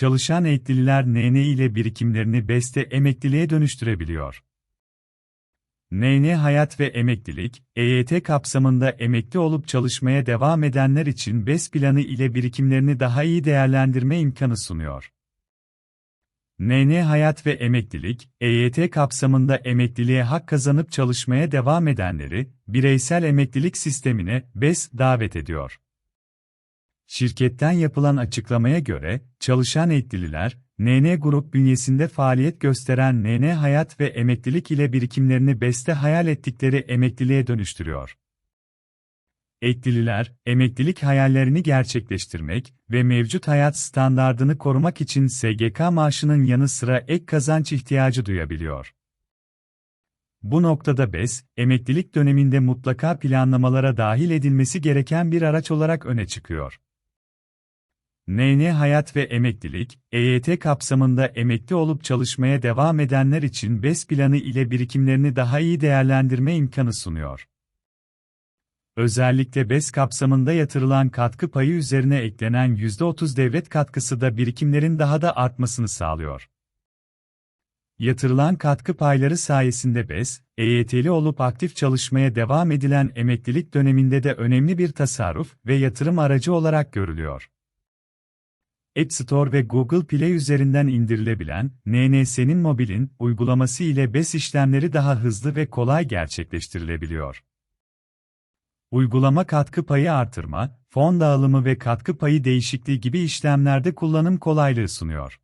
çalışan emeklililer NN ile birikimlerini BES'te emekliliğe dönüştürebiliyor. NN Hayat ve Emeklilik, EYT kapsamında emekli olup çalışmaya devam edenler için BES planı ile birikimlerini daha iyi değerlendirme imkanı sunuyor. NN Hayat ve Emeklilik, EYT kapsamında emekliliğe hak kazanıp çalışmaya devam edenleri, bireysel emeklilik sistemine BES davet ediyor. Şirketten yapılan açıklamaya göre, çalışan etkililer, NN Grup bünyesinde faaliyet gösteren NN Hayat ve Emeklilik ile birikimlerini BES'te hayal ettikleri emekliliğe dönüştürüyor. Eklililer, emeklilik hayallerini gerçekleştirmek ve mevcut hayat standardını korumak için SGK maaşının yanı sıra ek kazanç ihtiyacı duyabiliyor. Bu noktada BES, emeklilik döneminde mutlaka planlamalara dahil edilmesi gereken bir araç olarak öne çıkıyor. NN Hayat ve Emeklilik, EYT kapsamında emekli olup çalışmaya devam edenler için BES planı ile birikimlerini daha iyi değerlendirme imkanı sunuyor. Özellikle BES kapsamında yatırılan katkı payı üzerine eklenen %30 devlet katkısı da birikimlerin daha da artmasını sağlıyor. Yatırılan katkı payları sayesinde BES, EYT'li olup aktif çalışmaya devam edilen emeklilik döneminde de önemli bir tasarruf ve yatırım aracı olarak görülüyor. App Store ve Google Play üzerinden indirilebilen NNS'nin mobilin uygulaması ile BES işlemleri daha hızlı ve kolay gerçekleştirilebiliyor. Uygulama katkı payı artırma, fon dağılımı ve katkı payı değişikliği gibi işlemlerde kullanım kolaylığı sunuyor.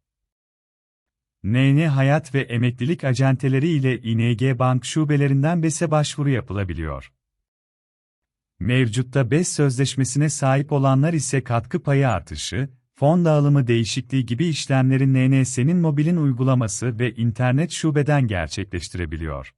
NN Hayat ve Emeklilik acenteleri ile ING Bank şubelerinden BES'e başvuru yapılabiliyor. Mevcutta BES sözleşmesine sahip olanlar ise katkı payı artışı, fon dağılımı değişikliği gibi işlemleri NNS'nin mobilin uygulaması ve internet şubeden gerçekleştirebiliyor.